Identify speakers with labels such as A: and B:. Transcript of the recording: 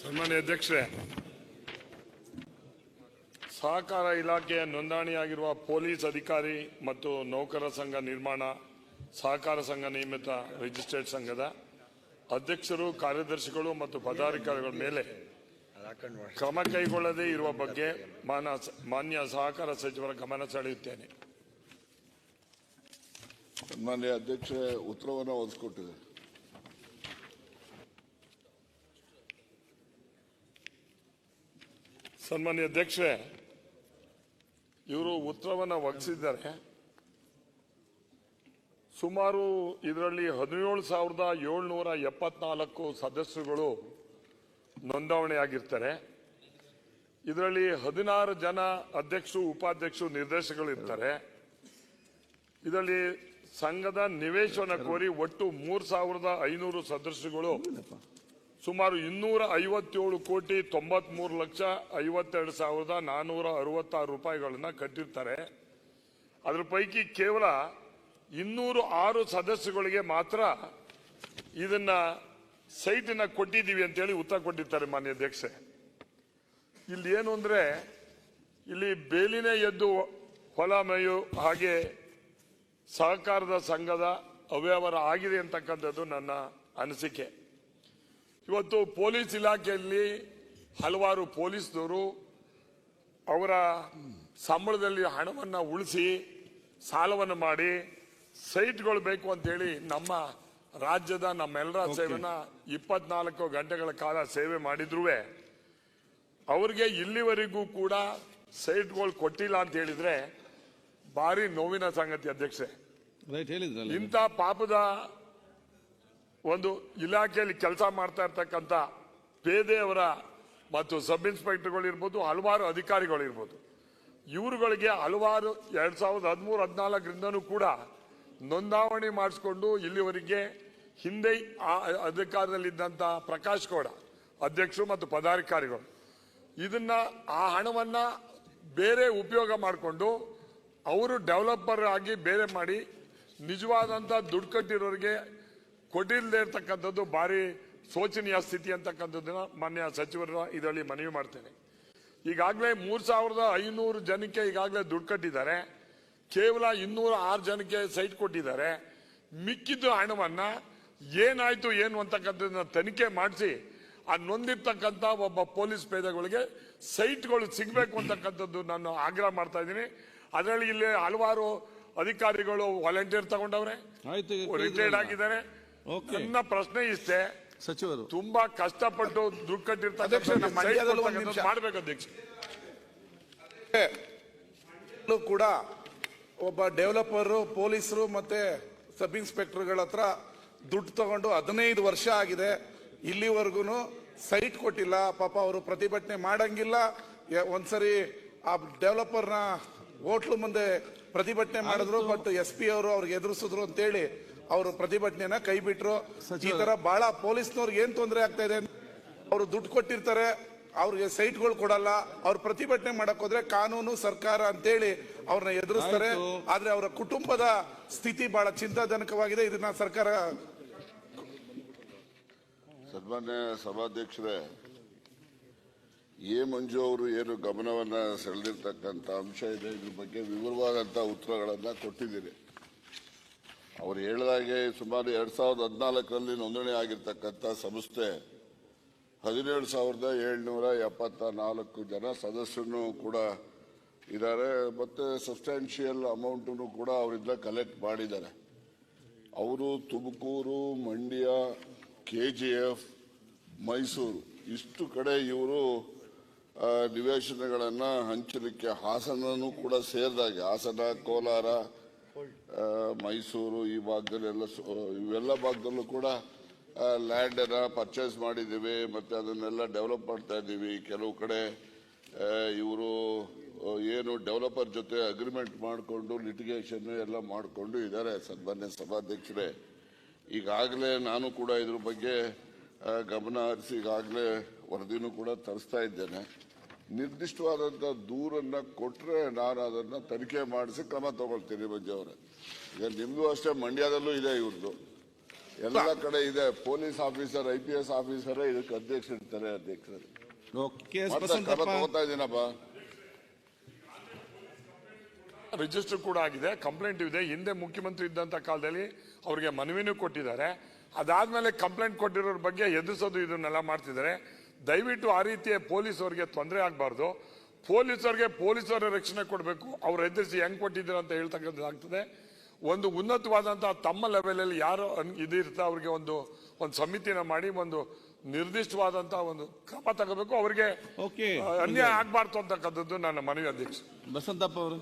A: ಸನ್ಮಾನ್ಯ ಅಧ್ಯಕ್ಷರೇ, ಸಹಕಾರ ಇಲಾಖೆಯ ನೋಂದಣಿಯಾಗಿರುವ ಪೊಲೀಸ್ ಅಧಿಕಾರಿ ಮತ್ತು ನೌಕರ ಸಂಘ ನಿರ್ಮಾಣ, ಸಹಕಾರ ಸಂಘ ನಿಯಮಿತ ರಿಜಿಸ್ಟ್ರೇಡ್ ಸಂಘದ ಅಧ್ಯಕ್ಷರು, ಕಾರ್ಯದರ್ಶಿಗಳು ಮತ್ತು ಪದಾಧಿಕಾರಿಗಳ ಮೇಲೆ ಕ್ರಮ ಕೈಗೊಳ್ಳದೇ ಇರುವ ಬಗ್ಗೆ ಮಾನ ಮಾನ್ಯ ಸಹಕಾರ ಸಚಿವರ ಗಮನ ಸೆಳೆಯುತ್ತೇನೆ.
B: ಸನ್ಮಾನ್ಯ ಅಧ್ಯಕ್ಷ ಉತ್ತರವನ್ನು ಒದಗಿಸ್ಕೊಟ್ಟಿದೆ.
A: ಸನ್ಮಾನ್ಯ ಅಧ್ಯಕ್ಷೆ, ಇವರು ಉತ್ತರವನ್ನು ಒಗ್ಸಿದ್ದಾರೆ ಸುಮಾರು ಇದರಲ್ಲಿ ಹದಿನೇಳು ಸಾವಿರದ ಏಳ್ನೂರ ಎಪ್ಪತ್ನಾಲ್ಕು ಸದಸ್ಯರುಗಳು ನೋಂದಾವಣೆಯಾಗಿರ್ತಾರೆ. ಇದರಲ್ಲಿ ಹದಿನಾರು ಜನ ಅಧ್ಯಕ್ಷರು, ಉಪಾಧ್ಯಕ್ಷರು, ನಿರ್ದೇಶಕರು ಇರ್ತಾರೆ. ಇದರಲ್ಲಿ ಸಂಘದ ನಿವೇಶನ ಕೋರಿ ಒಟ್ಟು ಮೂರು ಸಾವಿರದ ಐನೂರು ಸದಸ್ಯರುಗಳು ಸುಮಾರು ಇನ್ನೂರ ಐವತ್ತೇಳು ಕೋಟಿ ತೊಂಬತ್ಮೂರು ಲಕ್ಷ ಐವತ್ತೆರಡು ಸಾವಿರದ ನಾನ್ನೂರ ಅರವತ್ತಾರು ರೂಪಾಯಿಗಳನ್ನ ಕಟ್ಟಿರ್ತಾರೆ. ಅದ್ರ ಪೈಕಿ ಕೇವಲ ಇನ್ನೂರು ಆರು ಸದಸ್ಯಗಳಿಗೆ ಮಾತ್ರ ಇದನ್ನ ಸೈಟಿನ ಕೊಟ್ಟಿದ್ದೀವಿ ಅಂತೇಳಿ ಉತ್ತರ ಕೊಟ್ಟಿರ್ತಾರೆ ಮಾನ್ಯ ಅಧ್ಯಕ್ಷೆ. ಇಲ್ಲಿ ಏನು ಅಂದ್ರೆ, ಇಲ್ಲಿ ಬೇಲಿನೇ ಎದ್ದು ಹೊಲ ಮೇಯು ಹಾಗೆ ಸಹಕಾರದ ಸಂಘದ ಅವ್ಯವಹಾರ ಆಗಿದೆ ಅಂತಕ್ಕಂಥದ್ದು ನನ್ನ ಅನಿಸಿಕೆ. ಇವತ್ತು ಪೊಲೀಸ್ ಇಲಾಖೆಯಲ್ಲಿ ಹಲವಾರು ಪೊಲೀಸ್ನವರು ಅವರ ಸಂಬಳದಲ್ಲಿ ಹಣವನ್ನು ಉಳಿಸಿ ಸಾಲವನ್ನು ಮಾಡಿ ಸೈಟ್ಗಳು ಬೇಕು ಅಂತೇಳಿ ನಮ್ಮ ರಾಜ್ಯದ ನಮ್ಮೆಲ್ಲರ ಸೇವೆನ ಇಪ್ಪತ್ನಾಲ್ಕು ಗಂಟೆಗಳ ಕಾಲ ಸೇವೆ ಮಾಡಿದ್ರು ಅವ್ರಿಗೆ ಇಲ್ಲಿವರೆಗೂ ಕೂಡ ಸೈಟ್ಗಳು ಕೊಟ್ಟಿಲ್ಲ ಅಂತ ಹೇಳಿದ್ರೆ ಭಾರಿ ನೋವಿನ ಸಂಗತಿ ಅಧ್ಯಕ್ಷೆ ಇಂಥ ಪಾಪದ ಒಂದು ಇಲಾಖೆಯಲ್ಲಿ ಕೆಲಸ ಮಾಡ್ತಾ ಇರ್ತಕ್ಕಂಥ ಪೇದೆಯವರ ಮತ್ತು ಸಬ್ ಇನ್ಸ್ಪೆಕ್ಟರ್ಗಳು ಇರ್ಬೋದು, ಹಲವಾರು ಅಧಿಕಾರಿಗಳು ಇರ್ಬೋದು. ಇವರುಗಳಿಗೆ ಹಲವಾರು ಎರಡು ಸಾವಿರದ ಹದಿಮೂರು, ಹದಿನಾಲ್ಕರಿಂದನೂ ಕೂಡ ನೋಂದಾವಣಿ ಮಾಡಿಸ್ಕೊಂಡು ಇಲ್ಲಿವರೆಗೆ ಹಿಂದೆ ಆ ಅಧಿಕಾರದಲ್ಲಿದ್ದಂಥ ಪ್ರಕಾಶ್ ಗೌಡ ಅಧ್ಯಕ್ಷರು ಮತ್ತು ಪದಾಧಿಕಾರಿಗಳು. ಇದನ್ನ ಆ ಹಣವನ್ನ ಬೇರೆ ಉಪಯೋಗ ಮಾಡಿಕೊಂಡು ಅವರು ಡೆವಲಪರ್ ಆಗಿ ಬೇರೆ ಮಾಡಿ ನಿಜವಾದಂಥ ದುಡ್ಡು ಕಟ್ಟಿರೋರಿಗೆ ಕೊಟ್ಟಿಲ್ಲದೆ ಇರ್ತಕ್ಕಂಥದ್ದು ಭಾರಿ ಶೋಚನೀಯ ಸ್ಥಿತಿ ಅಂತಕ್ಕಂಥದ್ದನ್ನ ಮಾನ್ಯ ಸಚಿವರ ಇದರಲ್ಲಿ ಮನವಿ ಮಾಡ್ತೇನೆ. ಈಗಾಗಲೇ ಮೂರು ಸಾವಿರದ ಐನೂರು ಜನಕ್ಕೆ ಈಗಾಗಲೇ ದುಡ್ಡು ಕಟ್ಟಿದ್ದಾರೆ. ಕೇವಲ ಇನ್ನೂರ ಆರು ಜನಕ್ಕೆ ಸೈಟ್ ಕೊಟ್ಟಿದ್ದಾರೆ. ಮಿಕ್ಕಿದ್ದು ಹಣವನ್ನ ಏನಾಯ್ತು ಏನು ಅಂತಕ್ಕಂಥದ್ದನ್ನ ತನಿಖೆ ಮಾಡಿಸಿ ಆ ನೊಂದಿರ್ತಕ್ಕಂಥ ಒಬ್ಬ ಪೊಲೀಸ್ ಪೇದೆಗಳಿಗೆ ಸೈಟ್ಗಳು ಸಿಗಬೇಕು ಅಂತಕ್ಕಂಥದ್ದು ನಾನು ಆಗ್ರಹ ಮಾಡ್ತಾ ಇದ್ದೀನಿ. ಅದರಲ್ಲಿ ಇಲ್ಲಿ ಹಲವಾರು ಅಧಿಕಾರಿಗಳು ವಾಲಂಟಿಯರ್ ತಗೊಂಡವ್ರೆ. ರಿಟೈರ್ಡ್ ಆಗಿದ್ದಾರೆ. ನನ್ನ ಪ್ರಶ್ನೆ ಇಷ್ಟೇ.
C: ಸಚಿವರು.
A: ತುಂಬಾ ಕಷ್ಟಪಟ್ಟು ದುಡ್ಡು ಕಟ್ಟಿರ್ತಾರೆ. ಮಾಡ್ಬೇಕು ಅಧ್ಯಕ್ಷ.
D: ಕೂಡ ಒಬ್ಬ ಡೆವಲಪರ್ ಪೊಲೀಸರು ಮತ್ತೆ ಸಬ್ ಇನ್ಸ್ಪೆಕ್ಟರ್ಗಳ ಹತ್ರ ದುಡ್ಡು ತಗೊಂಡು ಹದಿನೈದು ವರ್ಷ ಆಗಿದೆ. ಇಲ್ಲಿವರೆಗೂ ಸೈಟ್ ಕೊಟ್ಟಿಲ್ಲ. ಪಾಪ ಅವರು ಪ್ರತಿಭಟನೆ ಮಾಡಂಗಿಲ್ಲ. ಯ- ಒಂದ್ಸರಿ ಆ ಡೆವಲಪರ್ನ ಹೋಟ್ಲು ಮುಂದೆ ಪ್ರತಿಭಟನೆ ಮಾಡಿದ್ರು ಬಟ್ ಎಸ್ ಪಿ ಅವರು ಅವ್ರಿಗೆ ಎದುರಿಸಿದ್ರು ಅಂತೇಳಿ ಅವರು ಪ್ರತಿಭಟನೆಯನ್ನ ಕೈ ಬಿಟ್ರು ಈ ತರ ಬಹಳ ಪೊಲೀಸ್ನವ್ರಿಗೆ ಏನ್ ತೊಂದರೆ ಆಗ್ತಾ ಇದೆ ಅವರು ದುಡ್ಡು ಕೊಟ್ಟಿರ್ತಾರೆ. ಅವ್ರಿಗೆ ಸೈಟ್ಗಳು ಕೊಡಲ್ಲ. ಅವ್ರ ಪ್ರತಿಭಟನೆ ಮಾಡಕ್ ಹೋದ್ರೆ ಕಾನೂನು ಸರ್ಕಾರ ಅಂತೇಳಿ ಅವ್ರನ್ನ ಎದುರಿಸ್ತಾರೆ. ಆದ್ರೆ ಅವರ ಕುಟುಂಬದ ಸ್ಥಿತಿ ಬಹಳ ಚಿಂತಾಜನಕವಾಗಿದೆ. ಇದನ್ನ ಸರ್ಕಾರ
B: ಸನ್ಮಾನ್ಯ ಸಭಾಧ್ಯಕ್ಷರೇ ಎ ಮಂಜು ಅವರು ಏನು ಗಮನವನ್ನ ಸೆಳೆದಿರ್ತಕ್ಕಂಥ ಅಂಶ ಇದೆ. ಇದ್ರ ಬಗ್ಗೆ ವಿವರವಾದಂಥ ಉತ್ತರಗಳನ್ನ ಕೊಟ್ಟಿದ್ದೀರಿ. ಅವರು ಹೇಳಿದಾಗೆ ಸುಮಾರು ಎರಡ್ ಸಾವಿರದ ಹದಿನಾಲ್ಕರಲ್ಲಿ ನೋಂದಣಿ ಆಗಿರ್ತಕ್ಕಂಥ ಸಂಸ್ಥೆ ಹದಿನೇಳು ಸಾವಿರದ ಏಳ್ನೂರ ಎಪ್ಪತ್ತ ನಾಲ್ಕು ಜನ ಸದಸ್ಯರು ಕೂಡ ಇದ್ದಾರೆ. ಮತ್ತೆ ಸಬ್ಸ್ಟ್ಯಾನ್ಷಿಯಲ್ ಅಮೌಂಟನ್ನು ಕೂಡ ಅವರಿಂದ ಕಲೆಕ್ಟ್ ಮಾಡಿದ್ದಾರೆ. ಅವರು Tumakuru, Mandya K G F Mysuru ಇಷ್ಟು ಕಡೆ ಇವರು ನಿವೇಶನಗಳನ್ನು ಹಂಚಲಿಕ್ಕೆ ಹಾಸನನೂ ಕೂಡ ಸೇರಿದಾಗೆ. ಹಾಸನ, ಕೋಲಾರ ಮೈಸೂರು ಈ ಭಾಗದಲ್ಲೆಲ್ಲ ಇವೆಲ್ಲ ಭಾಗದಲ್ಲೂ ಕೂಡ ಲ್ಯಾಂಡನ್ನ ಪರ್ಚೇಸ್ ಮಾಡಿದ್ದೀವಿ, ಮತ್ತೆ ಅದನ್ನೆಲ್ಲ ಡೆವಲಪ್ ಮಾಡ್ತಾ ಇದ್ದೀವಿ. ಕೆಲವು ಕಡೆ ಇವರು ಏನು ಡೆವಲಪರ್ ಜೊತೆ ಅಗ್ರಿಮೆಂಟ್ ಮಾಡಿಕೊಂಡು ಲಿಟಿಗೇಷನ್ ಎಲ್ಲ ಮಾಡಿಕೊಂಡು ಇದ್ದಾರೆ ಸನ್ಮಾನ್ಯ ಸಭಾಧ್ಯಕ್ಷರೇ. ಈಗಾಗಲೇ ನಾನು ಕೂಡ ಇದ್ರ ಬಗ್ಗೆ ಗಮನ ಹರಿಸಿ ಈಗಾಗಲೇ ವರದಿನೂ ಕೂಡ ತರಿಸ್ತಾ ಇದ್ದೇನೆ. ನಿರ್ದಿಷ್ಟವಾದಂಥ ದೂರನ್ನ ಕೊಟ್ಟರೆ ನಾನು ಅದನ್ನ ತನಿಖೆ ಮಾಡಿಸಿ ಕ್ರಮ ತಗೊಳ್ತೀನಿ ಮಂಜು ಅವರೇ. ಈಗ ನಿಮ್ದು ಅಷ್ಟೇ ಮಂಡ್ಯದಲ್ಲೂ ಇದೆ ಇವ್ರದ್ದು ಎಲ್ಲ ಕಡೆ ಇದೆ police officer I P S ಆಫೀಸರೇ ಇದಕ್ಕೆ ಅಧ್ಯಕ್ಷ ಇರ್ತಾರೆ ಅಧ್ಯಕ್ಷರು. ಕ್ರಮ ತಗೋತಾ ಇದ್ದೀನಪ್ಪ.
A: ರಿಜಿಸ್ಟರ್ ಕೂಡ ಆಗಿದೆ ಕಂಪ್ಲೇಂಟ್ ಇದೆ. ಹಿಂದೆ ಮುಖ್ಯಮಂತ್ರಿ ಇದ್ದಂತ ಕಾಲದಲ್ಲಿ ಅವರಿಗೆ ಮನವಿನೂ ಕೊಟ್ಟಿದ್ದಾರೆ. ಅದಾದ್ಮೇಲೆ ಕಂಪ್ಲೇಂಟ್ ಕೊಟ್ಟಿರೋರ ಬಗ್ಗೆ ಎದುರಿಸೋದು ಇದನ್ನೆಲ್ಲ ಮಾಡ್ತಿದ್ದಾರೆ. ದಯವಿಟ್ಟು ಆ ರೀತಿಯ ಪೊಲೀಸರಿಗೆ ತೊಂದರೆ ಆಗಬಾರ್ದು. ಪೊಲೀಸರಿಗೆ ಪೊಲೀಸರ ರಕ್ಷಣೆ ಕೊಡಬೇಕು. ಅವ್ರು ಎದುರಿಸಿ ಹೆಂಗ್ ಕೊಟ್ಟಿದ್ದೀರ ಅಂತ ಹೇಳ್ತಕ್ಕಂಥದ್ದಾಗ್ತದೆ ಒಂದು ಉನ್ನತವಾದಂಥ ತಮ್ಮ ಲೆವೆಲಲ್ಲಿ ಯಾರು ಇದಿರ್ತಾ ಅವ್ರಿಗೆ ಒಂದು ಒಂದು ಸಮಿತಿನ ಮಾಡಿ ಒಂದು ನಿರ್ದಿಷ್ಟವಾದಂತಹ ಒಂದು ಕ್ರಮ ತಗೋಬೇಕು. ಅವರಿಗೆ ಅನ್ಯಾಯ ಆಗ್ಬಾರ್ದು ಅಂತಕ್ಕಂಥದ್ದು ನನ್ನ ಮನವಿ ಅಧ್ಯಕ್ಷ.
C: ಬಸಂತಪ್ಪ ಅವರು.